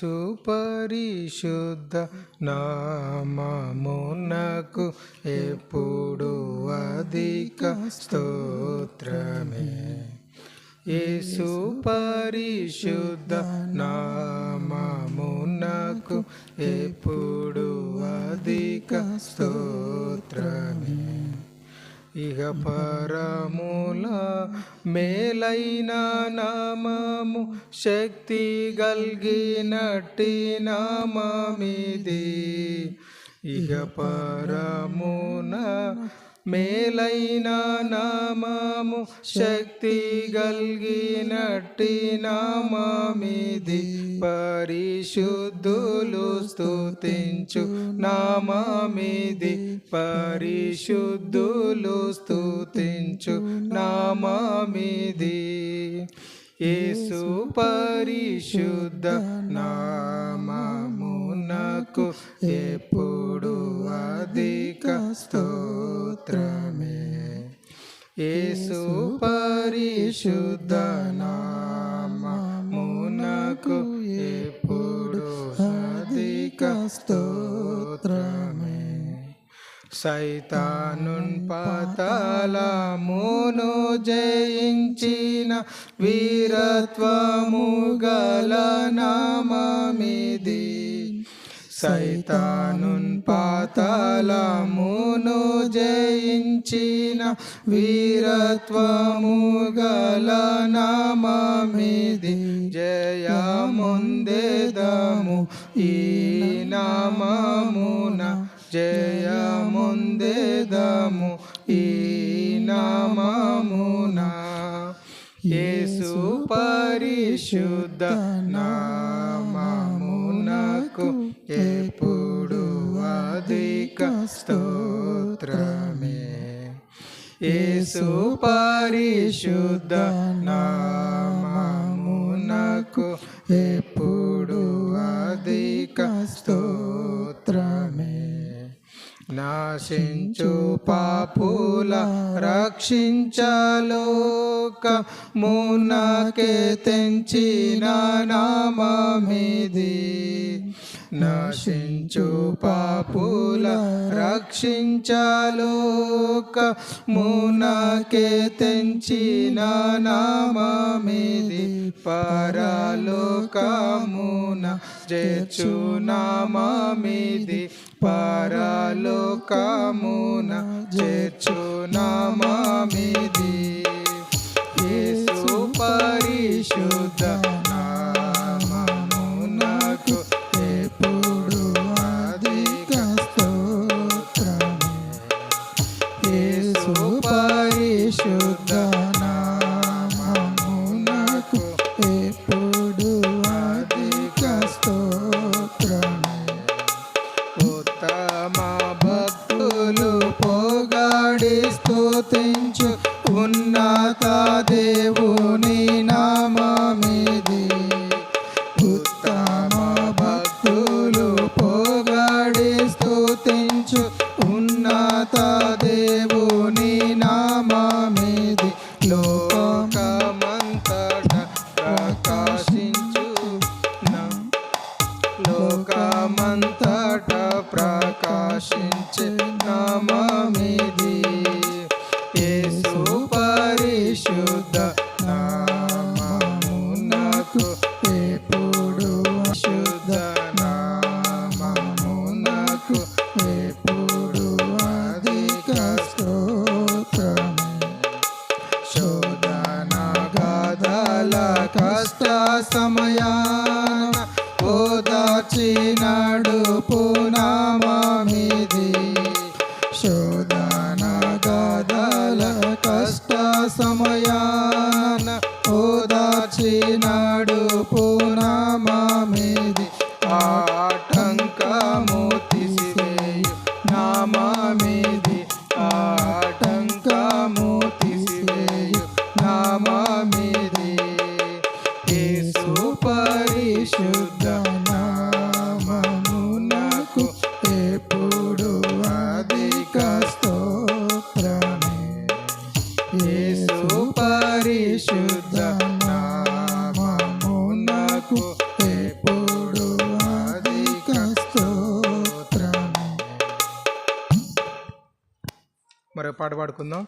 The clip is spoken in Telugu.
సుపరిశుద్ధ నామమునకు ఎప్పుడు అధిక స్తోత్రమే. యేసు పరిశుద్ధ నామమునకు ఎప్పుడు అధిక స్తోత్రమే. ఇహ పరముల మేలైన నామము శక్తి గల్గినట్టి నామమిది. ఇహ పరమున మేలైన నామము శక్తి గల్గినట్టి నామమిది. పరిశుద్ధులు స్తుతించు నామమిది. పరిశుద్ధులు స్తుతించు నామమిది. యేసు పరిశుద్ధ నామమునకు ఎప్పుడు అధిక స్తోత్రమే యేసు పరిశుద్ధ నామమునకు ఎప్పుడు అధిక స్తోత్రమే సైతానున్ పాతాళమును జయించిన వీరత్వము గల నామమిది సైతానున్ పాతాళమును జయించిన వీరత్వము గల నామమిది జయముందేదము ఈ నామమున. జయముందేదము ఈ నామమున. యేసు పరిశుద్ధ నామమునకు ఎప్పుడు అధిక స్తోత్రమే యేసు పరిశుద్ధ నామమునకు ఎప్పుడు అధిక స్తోత్రమే. నాశించు పాపుల రక్షించలోక మునకే తెంచిన నామమిది. నాశించు పాపుల రక్షించాలోక మునకే తెంచిన నామమిది పరలోకమున చేచు నామమిది పరలోకమున చేర్చు నామమిది ఉన్నత దేవుని నామమిది పరిశుద్ధ నామమునకు ఎప్పుడు శుద్ధ నామమునకు ఎప్పుడు అధిక స్తోత్రమే. శోధన గాథల కష్ట సమయాన ఓదాచినాడు ఓదాచినాడు నామా ఆటంకము తీసివేయు నామామిది. ఆటంకము తీసివేయు నామామిది. పాట పాడుకుందాం.